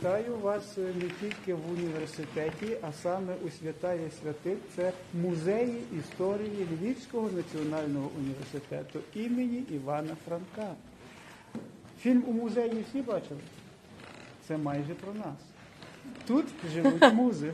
Вітаю вас е, не тільки в університеті, а саме у святая святих. Це музеї історії Львівського національного університету імені Івана Франка. Фільм у музеї всі бачили? Це майже про нас. Тут живуть музи.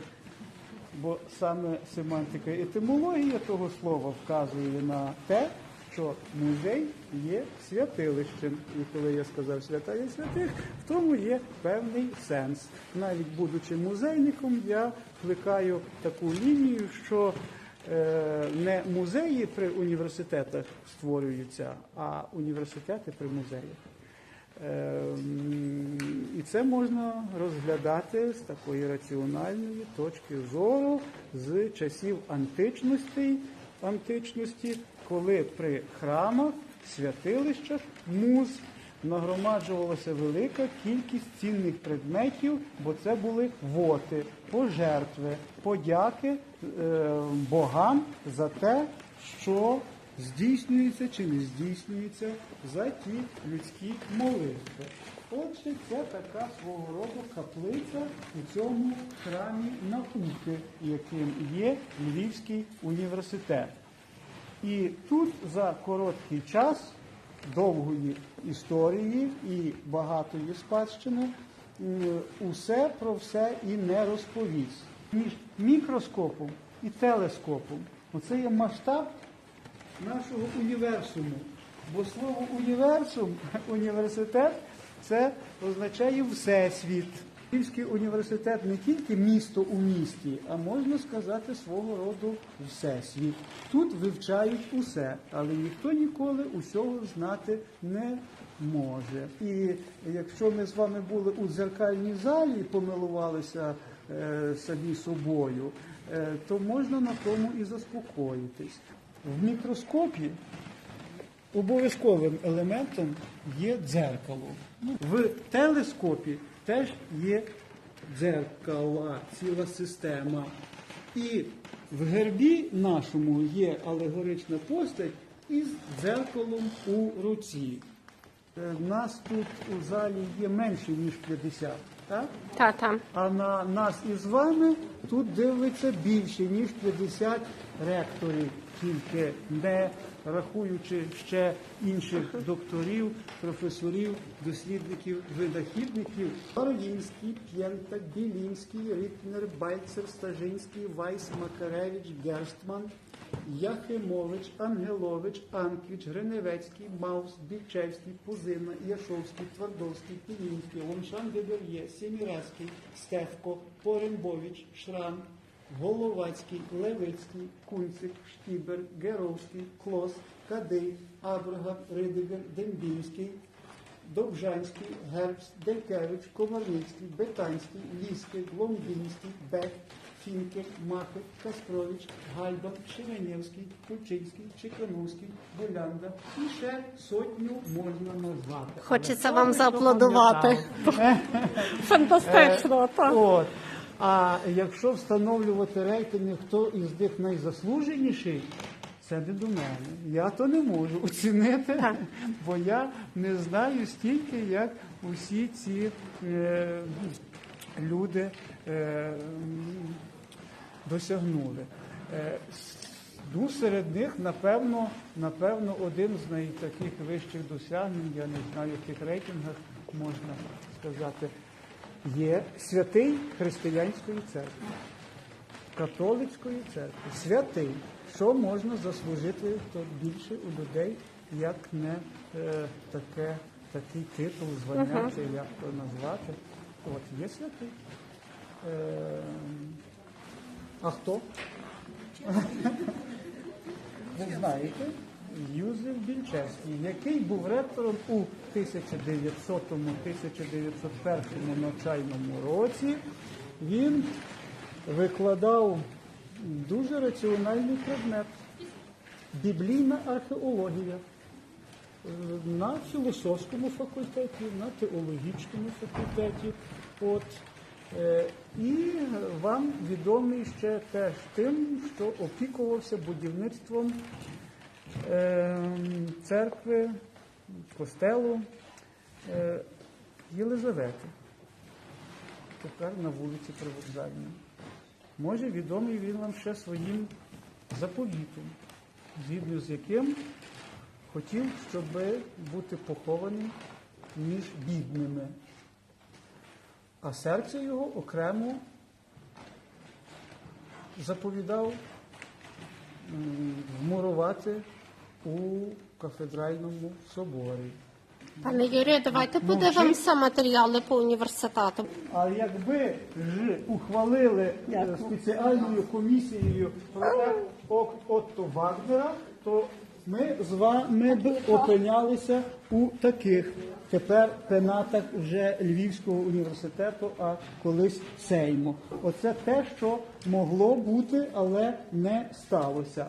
Бо саме семантика і етимологія того слова вказує на те, що музей є святилищем. І коли я сказав свята є святих, в тому є певний сенс. Навіть будучи музейником, я плекаю таку лінію, що е, не музеї при університетах створюються, а університети при музеях. Ем, І це можна розглядати з такої раціональної точки зору з часів античності, античності, коли при храмах, святилищах муз нагромаджувалася велика кількість цінних предметів, бо це були воти, пожертви, подяки е, богам за те, що здійснюється чи не здійснюється за ті людські молитви. Отже, це така свого роду каплиця у цьому храмі науки, яким є Львівський університет. І тут за короткий час довгої історії і багатої спадщини усе про все і не розповість. Між мікроскопом і телескопом оце є масштаб нашого універсуму. Бо слово універсум, університет, це означає всесвіт. Львівський університет не тільки місто у місті, а можна сказати свого роду всесвіт. Тут вивчають усе, але ніхто ніколи усього знати не може. І якщо ми з вами були у дзеркальній залі помилувалися е, самі собою, е, то можна на тому і заспокоїтись. В мікроскопі обов'язковим елементом є дзеркало. В телескопі теж є дзеркала, ціла система. І в гербі нашому є алегорична постать із дзеркалом у руці. Е, Нас тут у залі є менше, ніж 50, так? Та-та. А на нас із вами тут дивиться більше, ніж 50 ректорів, тільки не рахуючи ще інших докторів, професорів, дослідників, видахідників. Орлінський, П'єнта, Білінський, Рітнер, Байцер, Стажинський, Вайс, Макаревич, Герстман, Яхимович, Ангелович, Анквіч, Гриневецький, Маус, Більчевський, Пузина, Яшовський, Твардовський, Пілінський, Ломшан Дебер'є, Сіміразький, Стевко, Порембович, Шрам, Головацький, Левицький, Кунцик, Штібер, Геровський, Клос, Кадий, Абрагам, Ридигер, Дембінський, Довжанський, Гербс, Делькевич, Комарницький, Бетанський, Ліський, Ломбінський, Бек, Фінкер, Махер, Каспрович, Гальба, Шеменєвський, Кульчинський, Чекановський, Болянда. І ще сотню можна назвати. Хочеться Але вам хто зааплодувати. запам'ятав? Фантастично, так. От. А якщо встановлювати рейтинги, хто із них найзаслуженіший, це не до мене. Я то не можу оцінити, бо я не знаю стільки, як усі ці е, люди е, досягнули. Е, Ну, серед них, напевно, напевно, один з найтаких вищих досягнень, я не знаю, в яких рейтингах можна сказати, є святий християнської церкви, католицької церкви. Святий. Що можна заслужити то більше у людей, як не е, таке, такий титул, звання, чи як то назвати. От є святий. Е, а хто? Ви знаєте, Юзеф Більчевський, який був ректором у 1900-1901 навчальному році, він викладав дуже раціональний предмет біблійна археологія е, на філософському факультеті, на теологічному факультеті. От. Е, І вам відомий ще теж тим, що опікувався будівництвом церкви, костелу е, Єлизавети. тепер на вулиці Привокзальній. Може, відомий він вам ще своїм заповітом, згідно з яким хотів, щоб бути похований між бідними. А серце його окремо заповідав вмурувати у кафедральному соборі. Пане Юрію, давайте подивимося матеріали по університету. А якби ж ухвалили е, спеціальною комісією проект Ок- Отто Вагнера, то ми з вами б опинялися у таких тепер пенатах вже Львівського університету, а колись Сейму. Оце те, що могло бути, але не сталося.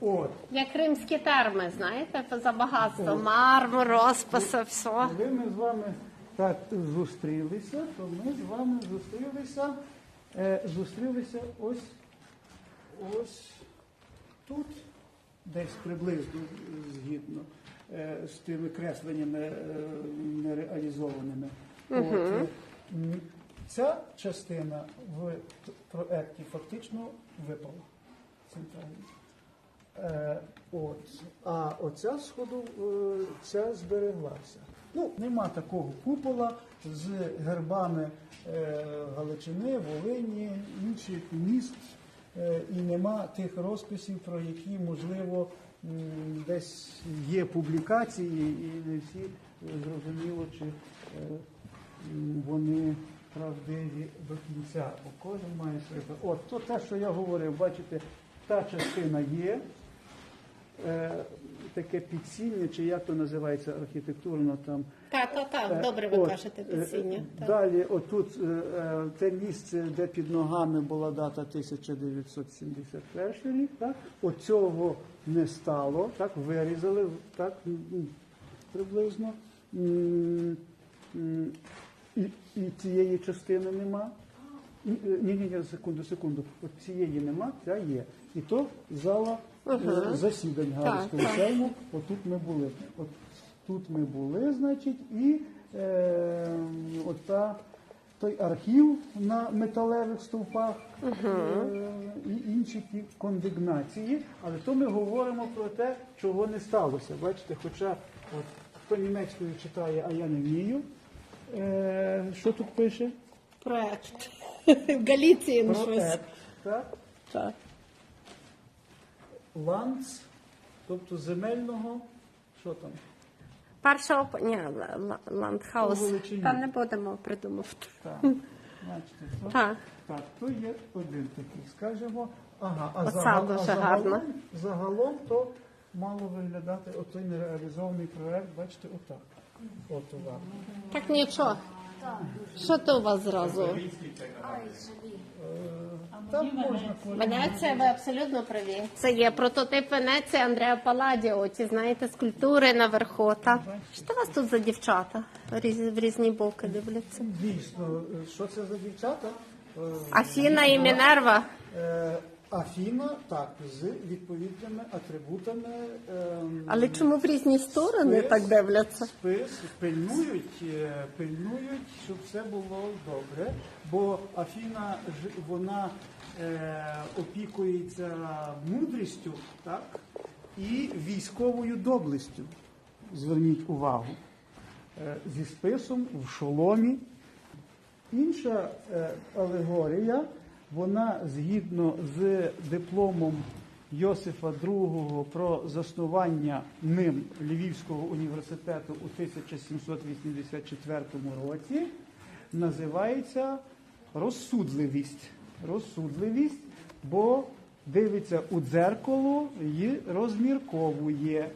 От. Як римські терми, знаєте, за багатство, мармур, розписи, все. Коли ми з вами так зустрілися, то ми з вами зустрілися, е, зустрілися ось, ось тут, десь приблизно згідно е, з тими кресленнями е, нереалізованими. От, е, м, ця частина в проекті фактично випала центральна. Е, от. А оця сходу е, ця збереглася. Ну, нема такого купола з гербами е, Галичини, Волині, інших міст, е, і нема тих розписів, про які, можливо, м, десь є публікації, і не всі е, зрозуміло, чи е, вони правдиві до кінця. Бо кожен має своє. От то те, що я говорив, бачите, та частина є. Е, таке підсіння, чи як то називається архітектурно там. Так, так, так, добре ви От, кажете е, підсіння. так. Далі, отут е, е, те місце, де під ногами була дата 1971 рік, так? Оцього не стало, так, вирізали, так, приблизно. І, і цієї частини нема. Ні, ні, ні, секунду, секунду. От цієї нема, ця є. І то зала е, засідань Галицького так. сейму. Отут ми були. От тут ми були, значить, і е, от та, той архів на металевих стовпах е, і інші ті кондигнації. Але то ми говоримо про те, чого не сталося. Бачите, хоча от, хто німецькою читає, а я не вмію. Е, що тут пише? Проект. Галіції щось. Проект, так? Так. Ланц, тобто земельного, що там? Першого п- ні, Л- ландхаус. У Галичині. Та не будемо придумувати. Так, бачите, то, Так. так, то є один такий, скажімо. Ага, а, загал- дуже а загалом, гарна. загалом то мало виглядати отой нереалізований проект, бачите, отак. От увага. Так нічого. Що то у вас зразу? Там можна Венеція, ви абсолютно праві. Це є прототип Венеції Андреа Паладіо. Ті знаєте скульптури наверху. Так що у вас тут за дівчата Різ- в різні боки дивляться? Дійсно, що це за дівчата? Е, Афіна і Мінерва. Е, Афіна, так, з відповідними атрибутами. ем, Але чому в різні сторони Спис. так дивляться? спис пильнують, е, пильнують, щоб все було добре. Бо Афіна вона е, опікується мудрістю, так, і військовою доблестю. Зверніть увагу. Е, зі списом в шоломі. Інша е, алегорія, вона згідно з дипломом Йосифа II про заснування ним Львівського університету у 1784 році, називається розсудливість. Розсудливість, бо дивиться у дзеркало і розмірковує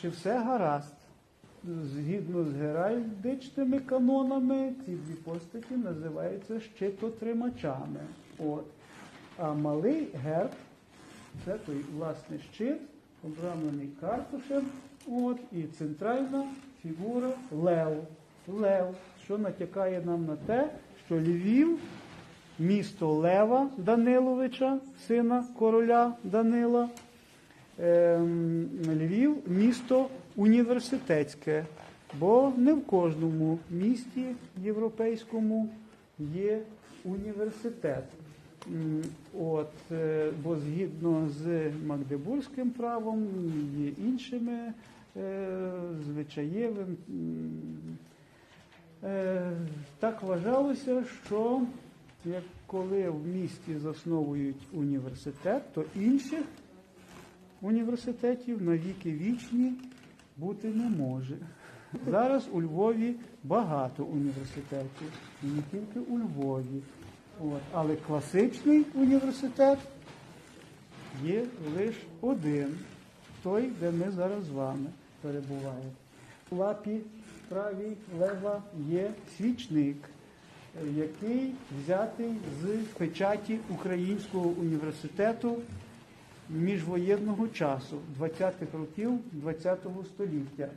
чи все гаразд. Згідно з геральдичними канонами, ці дві постаті називаються щитотримачами. От. А малий герб це той власне щит, обрамлений картушем, от, і центральна фігура Лев. Лев, що натякає нам на те, що Львів місто Лева Даниловича, сина короля Данила, ем, Львів місто університетське. бо не в кожному місті європейському є університет. От, е, бо згідно з Магдебурзьким правом є іншими е, звичаєвим. Е, Так вважалося, що як коли в місті засновують університет, то інших університетів на віки вічні бути не може. Зараз у Львові багато університетів, і не тільки у Львові. От. Але класичний університет є лише один, той, де ми зараз з вами перебуваємо. У лапі правій лева є свічник, який взятий з печаті Українського університету міжвоєнного часу 20-х років ХХ століття.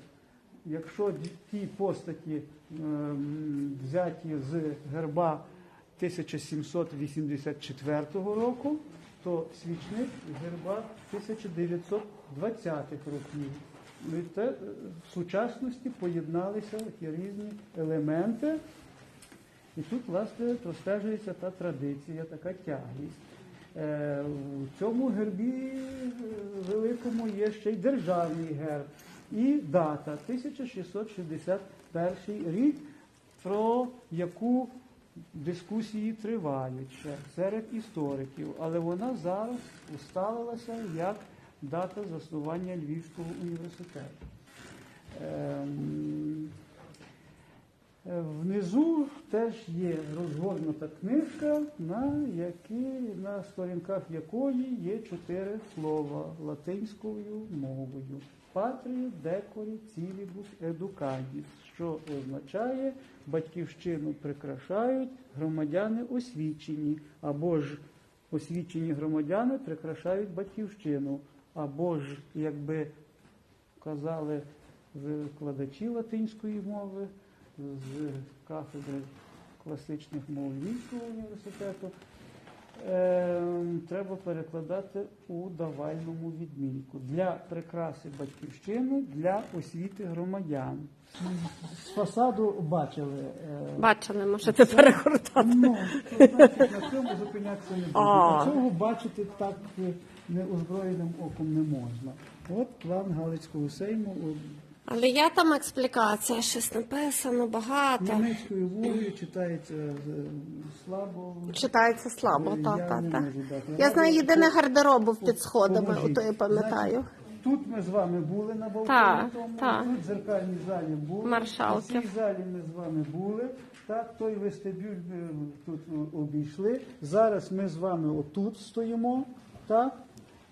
Якщо ті постаті ем, взяті з герба 1784 року, то свічник герба 1920-х років. І те, е, в сучасності поєдналися ті різні елементи. І тут, власне, простежується та традиція, така тяглість. Е, В цьому гербі е, великому є ще й державний герб. І дата 1661 рік, про яку дискусії тривають ще серед істориків, але вона зараз усталилася як дата заснування Львівського університету. Ем, Е, Внизу теж є розгорнута книжка, на, які, на сторінках якої є чотири слова латинською мовою. Патрію, декорі, цілібус, едукадіс, що означає батьківщину прикрашають громадяни освічені, або ж освічені громадяни прикрашають батьківщину, або ж, якби казали викладачі латинської мови з кафедри класичних мов Львівського університету, ем, треба перекладати у давальному відмінку для прикраси батьківщини для освіти громадян. З фасаду бачили. е, Бачили, можете перегортати. Ну, значить, на цьому зупинятися не буде. А. Цього бачити так неозброєним оком не можна. От план Галицького сейму Але є там експлікація, щось написано багато. німецькою мовою читається е, слабо. Читається слабо, Е, так, я так, не так. можу дати Я знаю єдине гардеробу під сходами, Поможіть. ото я пам'ятаю. Значить, Тут ми з вами були на балконі, Так, тому, так. тут в зеркальній залі були. Маршалків. У цій залі ми з вами були. Так, той вестибюль ми тут обійшли. Зараз ми з вами отут стоїмо. Так?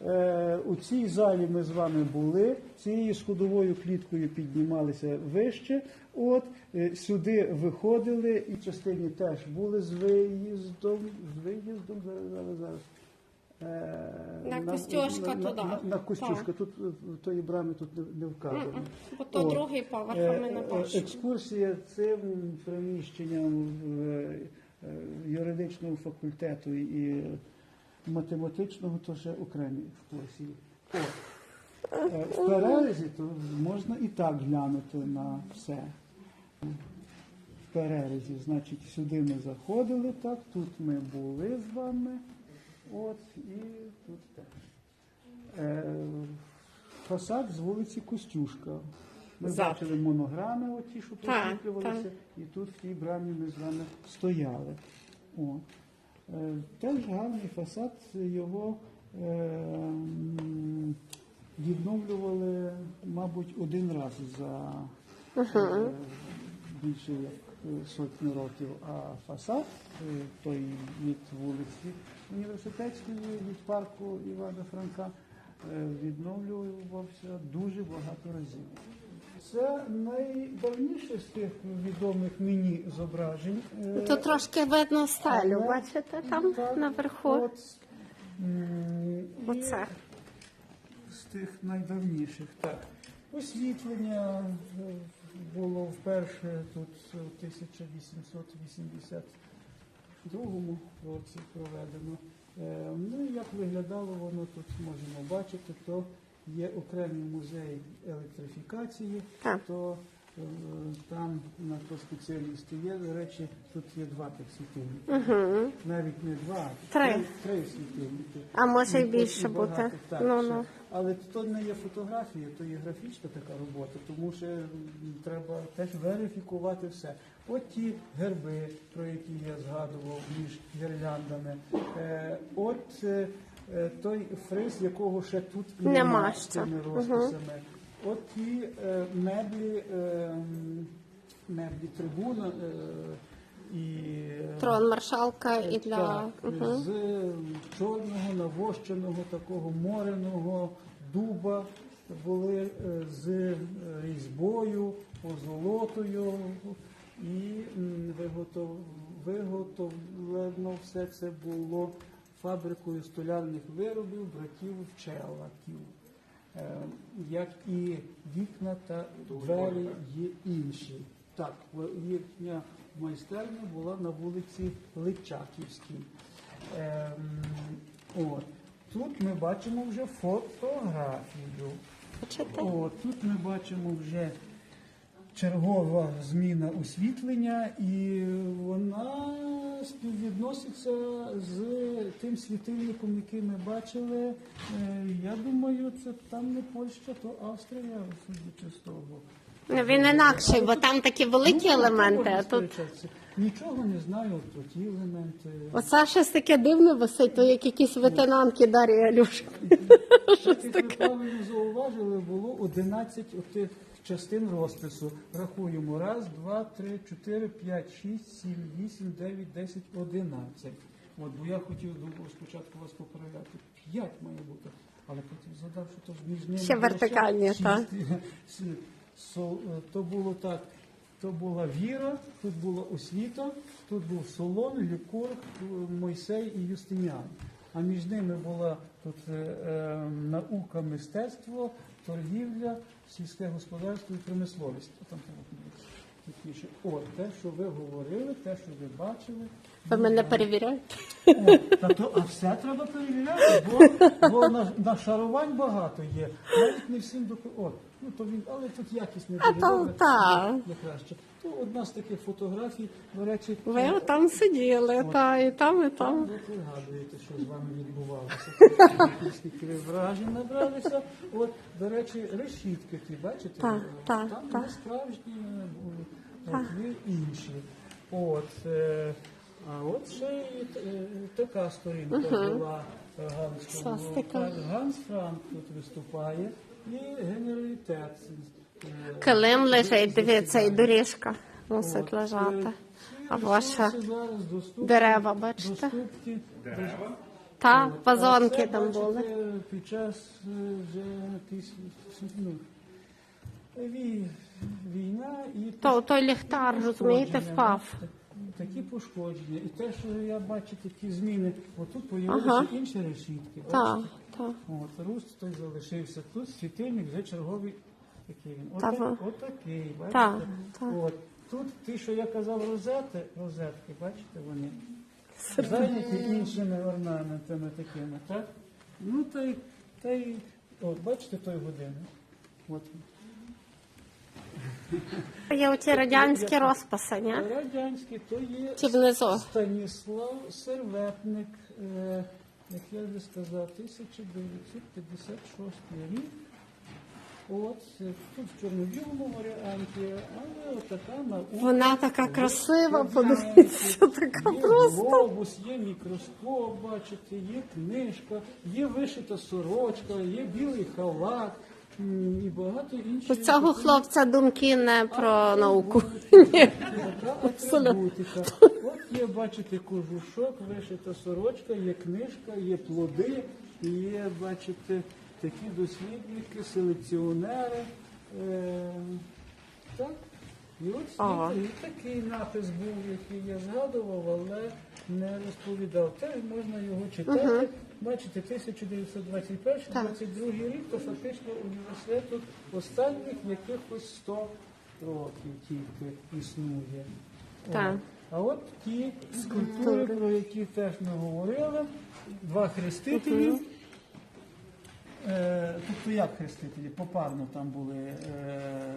Е, у цій залі ми з вами були. Цією сходовою кліткою піднімалися вище. От е, сюди виходили, і частині теж були з виїздом. З виїздом зараз, зараз, зараз. Е, На Костюшка на, туди. На, на Костюшка. Тут е, тої брами тут не, не вказано. Бо то другий поверх, Е, а ми на е, першому. Екскурсія цим приміщенням е, е, юридичного факультету і математичного то ще окремі екскурсії. О, е, В перерізі то можна і так глянути на все. В перерізі, значить, сюди ми заходили, так, тут ми були з вами, от, і тут теж. Е, фасад з вулиці Костюшка. Ми Зад. бачили монограми, оті, що прикріплювалися, і тут в тій брамі ми з вами стояли. О. Е, Теж гарний фасад, його е, відновлювали, мабуть, один раз за е, більше як сотню років. А фасад, той від вулиці університетської, від парку Івана Франка, відновлювався дуже багато разів. Це найдавніше з тих відомих мені зображень. Е, Тут трошки видно стелю, але- бачите, там так, наверху. От, Оце. з тих найдавніших, так. Освітлення е, було вперше тут в 1882 році проведено. Е, Ну як виглядало воно тут можемо бачити, то є окремий музей електрифікації, Так. то е, там на то спеціалісти є. До речі, тут є два тих світильники. Угу. Навіть не два, Три. три світильники. А може і більше багато, бути. Так, Ну, ще. ну. Але то не є фотографія, то є графічна така робота, тому що м, треба теж верифікувати все. От ті герби, про які я згадував між гірляндами. Е, от е, е, той фриз, якого ще тут і Нема з ще. цими розписами. От ті е, меблі, е, меблі трибуна е, і е, Трон маршалка і для. так, Угу. з чорного навощеного такого мореного дуба були е, з е, різьбою, позолотою і м, виготов- виготовлено все це було фабрикою столярних виробів братів Вчелаків. Е, Як і вікна та двері є інші. Так, їхня майстерня була на вулиці Личаківській. Ем, от. Тут ми бачимо вже фотографію. Бачите? О, тут ми бачимо вже чергова зміна освітлення, і вона співвідноситься з тим світильником, який ми бачили. Е, Я думаю, це там не Польща, то Австрія, судячи з того. Ну, Він інакший, бо там такі великі Ну, елементи, а тут. Нічого не знаю про ті елементи. Оце щось таке дивне висить, то як якісь ветенанки Дар'я Ілюшка. Як ви правильно зауважили, було 11 отих частин розпису. Рахуємо. Раз, два, три, чотири, п'ять, шість, сім, вісім, дев'ять, десять, одинадцять. От, бо я хотів думав, спочатку вас поправляти. П'ять має бути. Але потім згадав, що то ж між ними Ще вертикальні, так. Е, То було так. То була віра, тут була освіта, тут був Солон, Лікур, Мойсей і Юстиніан. А між ними була тут е, е, наука, мистецтво, торгівля, сільське господарство і промисловість. Там такіше. От, те, що ви говорили, те, що ви бачили. Ви мене перевіряєте? О, та то, а все треба перевіряти, бо, бо на, нашарувань багато є. Навіть не всім до От, ну то він, але тут якість не А дуже то добра, та. не краще. То одна з таких фотографій, до речі, Ви там сиділи, та, і там, і там там. ви пригадуєте, що з вами відбувалося. Скільки ви вражень набралися. От, до речі, решітки ті, бачите? Так, так, там так. не справжні, е, от, є інші. От, е, а от ще і е, така сторінка була е, Ганського. Свастика. Ганс Франк тут виступає і генералітет. Килим лежить, дивіться, і доріжка мусить лежати. А ваша дерева, бачите? доступні- та От, вазонки там були. Під час вже якийсь, ну, війна і То той ліхтар, розумієте, впав. Такі пошкодження. І те, що я бачу такі зміни, отут появилися інші решітки. Так? Так. От, руст той залишився. Тут світильник вже черговий такий він. Та Отак, ви- отакий, бачите? Так, так. От. Тут ті, що я казав, розети, розетки, бачите вони? Зайняті іншими орнаментами такими, так? Ну, та й, та й, от, бачите той годинник? От. Є оті радянські розписи, ні? Радянський, то є внизу? Станіслав Серветник, е, як я вже сказав, 1956 рік. От, тут в чорно-білому варіанті, але така наука. Вона така красива, подивіться, така Є просто. глобус, є мікроскоп, бачите, є книжка, є вишита сорочка, є білий халат м, і багато інших. У цього хлопця думки не про науку. Така атрибутика. Є, бачите, кожушок, вишита сорочка, є книжка, є плоди, є, бачите, такі дослідники, селекціонери. Е, так. І от Ага. і такий напис був, який я згадував, але не розповідав. Теж можна його читати. Бачите, 1921-22 рік, то фактично університету останніх якихось 100 років тільки існує. Так. А от ті скульптури, про які теж ми говорили, два хрестителі. Е, тобто як хрестителі? Попарно там були. Е,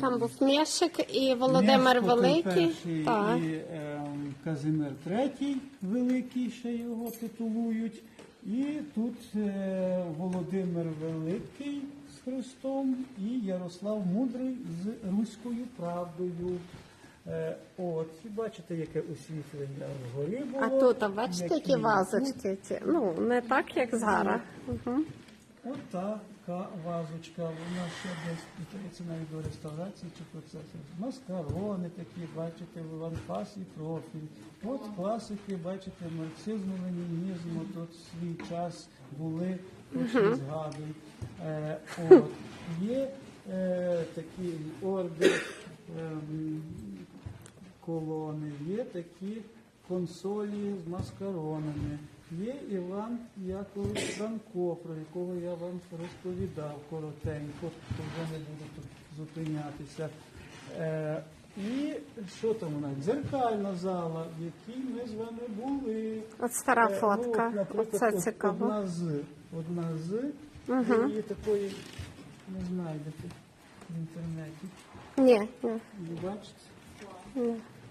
Там був Мєшик і Володимир Мєшко Великий. і е, Казимир Третій Великий, ще його титулують. І тут е, Володимир Великий з Христом і Ярослав Мудрий з руською правдою. Е, от, бачите, яке освітлення вгорі було. А тут, а бачите, які вазочки ці? Ну, не так, як зараз. Угу. От така вазочка, вона ще десь питається навіть до реставрації чи процесу. Маскарони такі, бачите, в лампасі профіль. От класики, бачите, марксизму, ленінізму, тут свій час були, хоч згадуй. Е, от. Є е, такий ордер ем, колони, є такі консолі з маскаронами. Є Іван Якович Франко, про якого я вам розповідав коротенько, то вже не буду тут зупинятися. Е, і що там у нас? Дзеркальна зала, в якій ми з вами були. От стара Е, фотка. от, Оце от цікаво. Одна з, одна з, Мгм. її такої не знайдете в інтернеті. Ні, ні, Не бачите?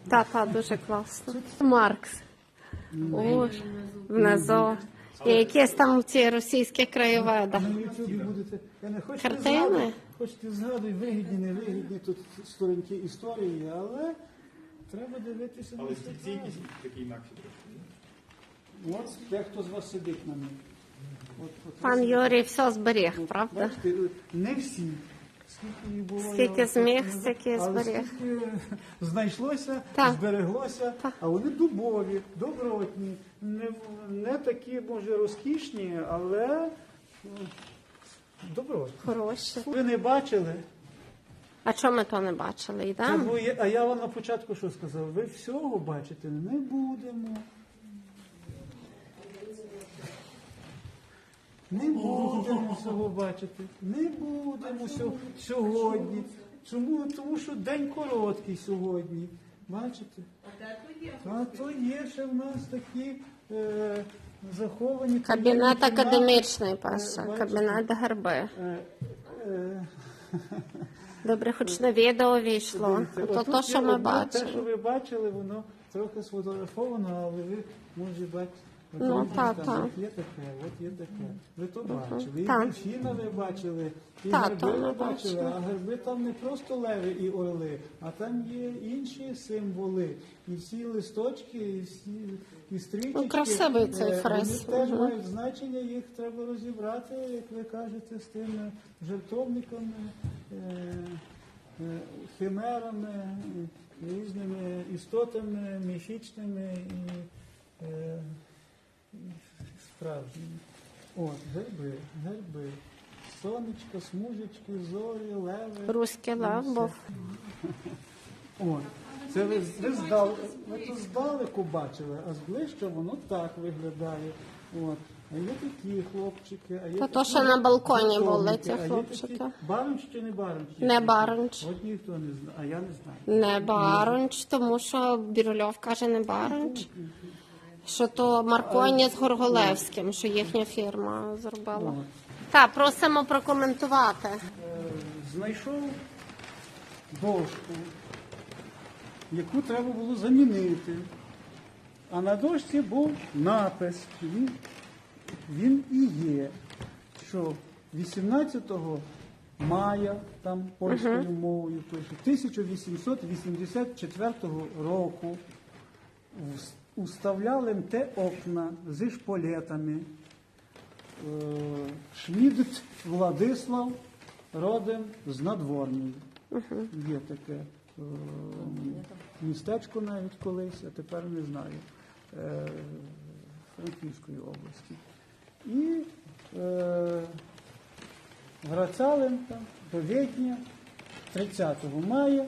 Та, та, дуже класно. Маркс. Ось, внизу. І якісь там ці російські хочете Картини? згадувати, хочете згадувати, вигідні, невигідні тут сторінки історії, але треба дивитися на Але якісь такі інакші трошки. От дехто з вас сидить на них. От, от Пан Юрій все зберіг, правда? Не всі. Скільки було, Скільки зміг, стільки зберіг. знайшлося, Так. збереглося, а вони дубові, добротні, не, не такі, може, розкішні, але ну, добротні. Хороші. Ви не бачили? А чого ми то не бачили? Йдемо? я- а я вам на початку що сказав? Ви всього бачити не будемо. Не будемо всього бачити. Не будемо сьогодні. Чому? Тому що день короткий сьогодні. Бачите? А то є ще в нас такі е, заховані. Кабінет академічний Е, кабінет герби. Е, е, Добре, хоч на відео війшло. То то, що ми одне, Те, що ви бачили, воно трохи сфотографовано, але ви може бачите. Ну, та, там, та. От є таке, от є таке. Ви то бачили. І дельфіна ви бачили, і Та, герби ви бачили, а герби там не просто леви і орли, а там є інші символи. І всі листочки, і всі і стрічки. Ну, красивий цей фрез. Вони теж мають значення, їх треба розібрати, як ви кажете, з тими жертовниками. Е, е, химерами, е, різними істотами, міфічними і, справжніми. От, герби, герби. Сонечко, смужечки, зорі, леви. Руський лев був. От. Це ви, ви, здал, ви то здалеку бачили, а зближче воно так виглядає. От. А є такі хлопчики, а є Та такі то, що на балконі були ці а є хлопчики. такі- Баронч чи не баронч? Не баронч. От ніхто не знає, а я не знаю. Не баронч, тому що Бірюльов каже не баронч. Що то Марконі з Горголевським, що їхня фірма зробила. Так, просимо прокоментувати. Е, знайшов дошку, яку треба було замінити. А на дошці був напис. Він, він і є, що 18 мая, там польською мовою пише, 1884 року уставляли те окна зі шполетами. Е, Владислав родом з надворної. Є таке е, містечко навіть колись, а тепер не знаю, е, Франківської області. І Грацалин там до Відня 30 мая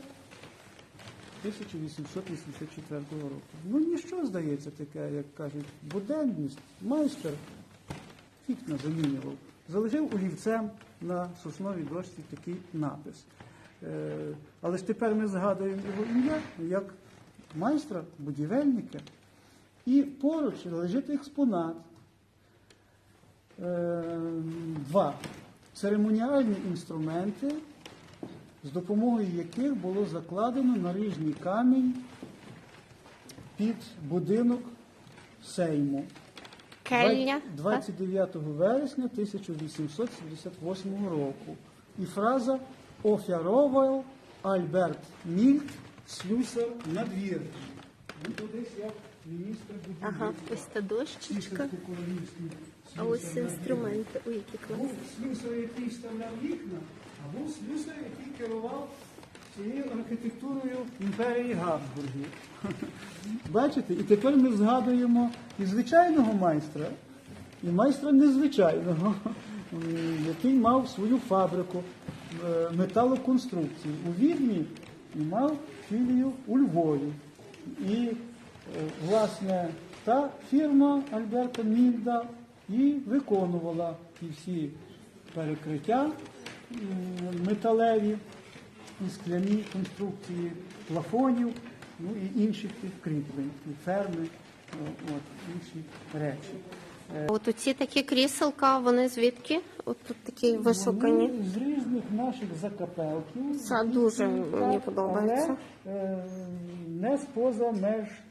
1884 року. Ну ніщо здається таке, як кажуть, буденність, майстер фіг не замінював. Залишив олівцем на сосновій дошці такий напис. Е, але ж тепер ми згадуємо його ім'я як майстра, будівельника. І поруч лежить експонат. е, два церемоніальні інструменти, з допомогою яких було закладено наріжний камінь під будинок Сейму. Келля. 29 вересня 1878 року. І фраза офяровав Альберт Мільт, слюсар надвірний. Він туди як міністр будівлі. Ага, ось та дощечка. А ось інструменти. Ой, які класні. слюсар, який вставляв вікна, а був слюсар, який керував цією архітектурою імперії Габсбургів. Бачите, і тепер ми згадуємо і звичайного майстра, і майстра незвичайного, який мав свою фабрику е, металоконструкцій у Відні і мав філію у Львові. І, е, власне, та фірма Альберта Мільда і виконувала ті всі перекриття металеві і скляні конструкції плафонів, ну і інших тих кріплень, і ферми, от, інші речі. От оці такі кріселка, вони звідки? От тут такі вишукані. Вони з різних наших закапелків. Це дуже мені подобається. Але е, не споза меж е,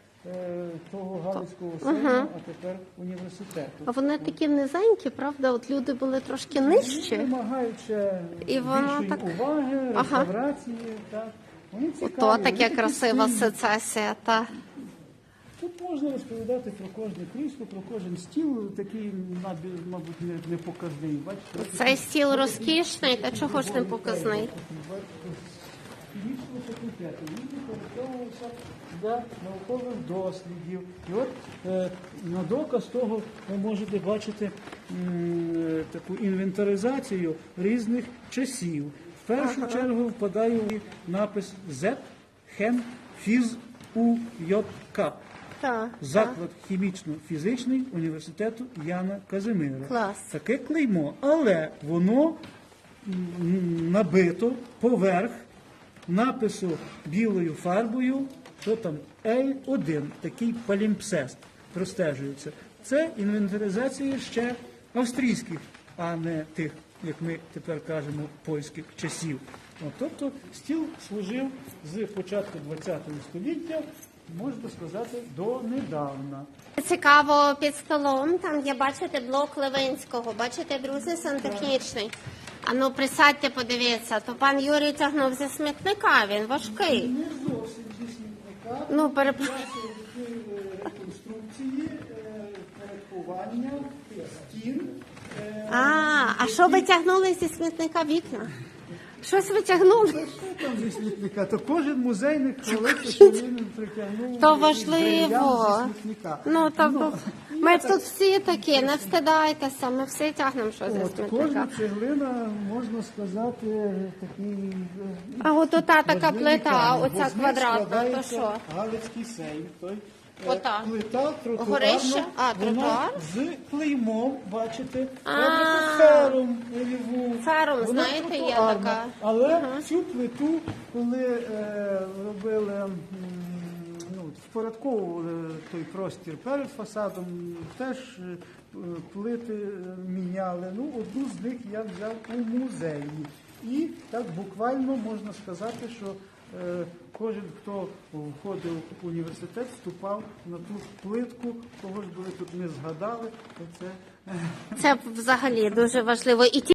того Галицького сейму, а тепер університету. А вони такі низенькі, правда? От люди були трошки нижчі. Вимагаючи І більшої так- уваги, Ага. Так. Вони цікаві, Ото вони таке красива сецесія. Та. Тут можна розповідати про кожне крісло, про кожен стіл, такий, мабуть, не, не показний. Бачите, Цей стіл розкішний, та чого ж не показний? Хімічного факультету. Він використовувався для наукових дослідів. І от е, на доказ того ви можете бачити е, таку інвентаризацію різних часів. В першу чергу впадає напис Z, Хем, Фіз, У, Так. Заклад хімічно-фізичний університету Яна Казимира. Клас. Таке клеймо, але воно набито поверх напису білою фарбою, що там L1, такий палімпсест простежується. Це інвентаризація ще австрійських, а не тих, як ми тепер кажемо, польських часів. От, тобто стіл служив з початку ХХ століття, можна сказати, до недавна. Цікаво під столом. Там є, бачите, блок Левинського. Бачите, друзі, сантехнічний. А ну присядьте, подивіться, то пан Юрій тягнув зі смітника, він важкий. Не зовсім зі смітника. Ну, переп... Працювали реконструкції, е, стін. е, А, а що ви тягнули зі смітника вікна? Щось ви тягнули? Що там зі смітника? То кожен музейник хвалиться, що він притягнув То важливо. Ну, то ми тут всі такі, не встидайтеся, ми всі тягнемо щось зі От, смітника. кожна цеглина, можна сказати, такий е, А от ота така важливий плита, камінь, оця з них квадратна, то складається що? Галицький сейм. Той, Ота. Плита тротуарна, Горище? А, вона тротуар? з клеймом, бачите, А. фабрика ферум Львів. Ферум, Вона знаєте, є тротуарна. така. Але цю плиту, коли е, робили, м, ну, впорядковували той простір перед фасадом, теж е, плити е, міняли. Ну, одну з них я взяв у музеї. І так буквально можна сказати, що е, кожен, хто входив в університет, вступав на ту плитку, кого ж би тут не згадали, то це Це взагалі дуже важливо.